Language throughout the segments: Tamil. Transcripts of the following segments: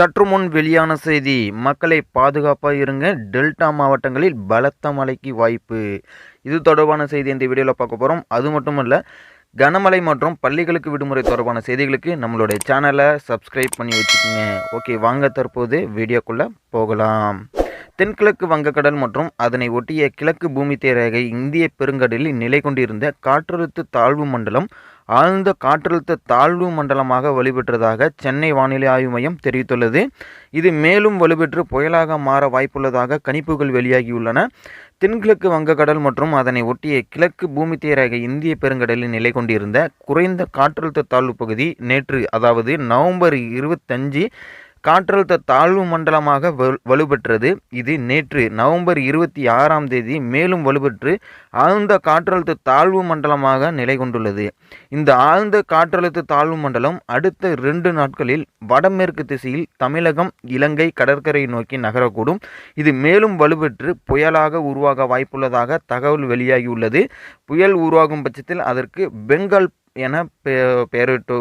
சற்று முன் வெளியான செய்தி மக்களை பாதுகாப்பாக இருங்க. டெல்டா மாவட்டங்களில் பலத்த மழைக்கு வாய்ப்பு. இது தொடர்பான செய்தி இந்த வீடியோவில் பார்க்க போகிறோம் அது மட்டும் இல்லை கனமழை மற்றும் பள்ளிகளுக்கு விடுமுறை தொடர்பான செய்திகளுக்கு நம்மளுடைய சேனலை சப்ஸ்கிரைப் பண்ணி வச்சுக்கோங்க. ஓகே வாங்க தற்போது வீடியோக்குள்ளே போகலாம். தென்கிழக்கு வங்கக்கடல் மற்றும் அதனை ஒட்டிய கிழக்கு பூமி ரேகை இந்திய பெருங்கடலில் நிலை கொண்டிருந்த காற்றழுத்த தாழ்வு மண்டலம் ஆழ்ந்த காற்றழுத்த தாழ்வு மண்டலமாக வலுப்பெற்றதாக சென்னை வானிலை ஆய்வு மையம் தெரிவித்துள்ளது. இது மேலும் வலுப்பெற்று புயலாக மாற வாய்ப்புள்ளதாக கணிப்புகள் வெளியாகியுள்ளன. தென்கிழக்கு வங்கக்கடல் மற்றும் அதனை ஒட்டிய கிழக்கு பூமி ரேகை இந்திய பெருங்கடலில் நிலை கொண்டிருந்த குறைந்த காற்றழுத்த தாழ்வு பகுதி நேற்று அதாவது நவம்பர் இருபத்தஞ்சு காற்றழுத்த தாழ்வு மண்டலமாக வலுப்பெற்றது இது நேற்று நவம்பர் இருபத்தி ஆறாம் தேதி மேலும் வலுப்பெற்று ஆழ்ந்த காற்றழுத்த தாழ்வு மண்டலமாக நிலை கொண்டுள்ளது. இந்த ஆழ்ந்த காற்றழுத்த தாழ்வு மண்டலம் அடுத்த ரெண்டு நாட்களில் வடமேற்கு திசையில் தமிழகம் இலங்கை கடற்கரை நோக்கி நகரக்கூடும். இது மேலும் வலுப்பெற்று புயலாக உருவாக வாய்ப்புள்ளதாக தகவல் வெளியாகியுள்ளது. புயல் உருவாகும் பட்சத்தில் அதற்கு பெங்கால் என பெயரிட்டு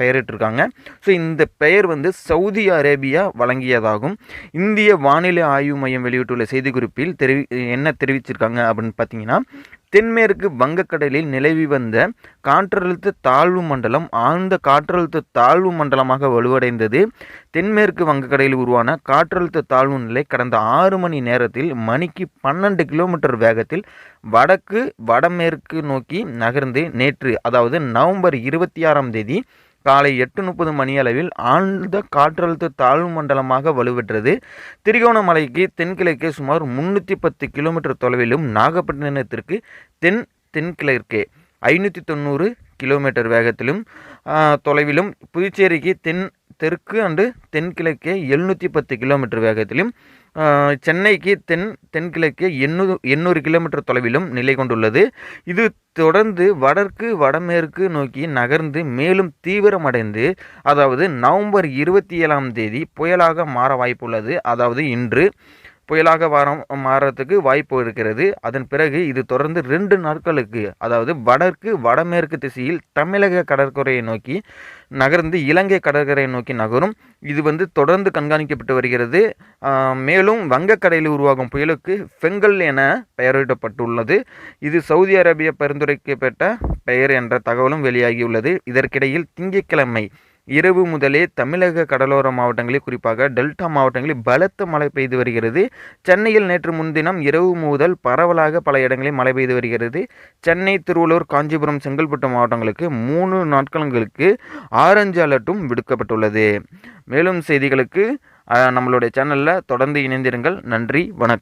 பெயரிட்டிருக்காங்க. ஸோ இந்த பெயர் வந்து சவுதி அரேபியா வழங்கியதாகும். இந்திய வானிலை ஆய்வு மையம் வெளியிட்டுள்ள செய்திக்குறிப்பில் தெரிவி என்ன தெரிவிச்சிருக்காங்க அப்படின்னு பார்த்தீங்கன்னா தென்மேற்கு வங்கக்கடலில் நிலவி வந்த காற்றழுத்த தாழ்வு மண்டலம் ஆழ்ந்த காற்றழுத்த தாழ்வு மண்டலமாக வலுவடைந்தது. தென்மேற்கு வங்கக்கடலில் உருவான காற்றழுத்த தாழ்வு நிலை கடந்த ஆறு மணி நேரத்தில் மணிக்கு பன்னெண்டு கிலோமீட்டர் வேகத்தில் வடக்கு வடமேற்கு நோக்கி நகர்ந்து நேற்று அதாவது நவம்பர் இருபத்தி ஆறாம் தேதி காலை எட்டு முப்பது மணி அளவில் ஆழ்ந்த காற்றழுத்த தாழ்வு மண்டலமாக வலுப்பெற்றது திரிகோணமலைக்கு தென்கிழக்கே சுமார் முன்னூற்றி பத்து கிலோமீட்டர் தொலைவிலும் நாகப்பட்டினத்திற்கு தென் தென்கிழக்கே ஐநூற்றி தொண்ணூறு கிலோமீட்டர் வேகத்திலும் தொலைவிலும் புதுச்சேரிக்கு தென் தெற்கு அண்டு தென்கிழக்கே எழுநூற்றி பத்து கிலோமீட்டர் வேகத்திலும் சென்னைக்கு தென் தென்கிழக்கே எண்ணூறு எண்ணூறு கிலோமீட்டர் தொலைவிலும் நிலை கொண்டுள்ளது. இது தொடர்ந்து வடக்கு வடமேற்கு நோக்கி நகர்ந்து மேலும் தீவிரமடைந்து அதாவது நவம்பர் இருபத்தி ஏழாம் தேதி புயலாக மாற வாய்ப்புள்ளது. அதாவது இன்று புயலாக வாரம் மாறத்துக்கு வாய்ப்பு இருக்கிறது. அதன் பிறகு இது தொடர்ந்து ரெண்டு நாட்களுக்கு அதாவது வடக்கு வடமேற்கு திசையில் தமிழக கடற்கரையை நோக்கி நகர்ந்து இலங்கை கடற்கரையை நோக்கி நகரும். இது வந்து தொடர்ந்து கண்காணிக்கப்பட்டு வருகிறது. மேலும் வங்கக்கடையில் உருவாகும் புயலுக்கு ஃபெங்கல் என பெயரிடப்பட்டுள்ளது. இது சவுதி அரேபியா பரிந்துரைக்கப்பட்ட பெயர் என்ற தகவலும் வெளியாகியுள்ளது. இதற்கிடையில் திங்கட்கிழமை இரவு முதலே தமிழக கடலோர மாவட்டங்களில் குறிப்பாக டெல்டா மாவட்டங்களில் பலத்த மழை பெய்து வருகிறது. சென்னையில் நேற்று முன்தினம் இரவு முதல் பரவலாக பல இடங்களில் மழை பெய்து வருகிறது. சென்னை திருவள்ளூர் காஞ்சிபுரம் செங்கல்பட்டு மாவட்டங்களுக்கு மூணு நாட்களுக்கு ஆரஞ்சு அலர்ட்டும் விடுக்கப்பட்டுள்ளது. மேலும் செய்திகளுக்கு நம்மளுடைய சேனலில் தொடர்ந்து இணைந்திருங்கள். நன்றி வணக்கம்.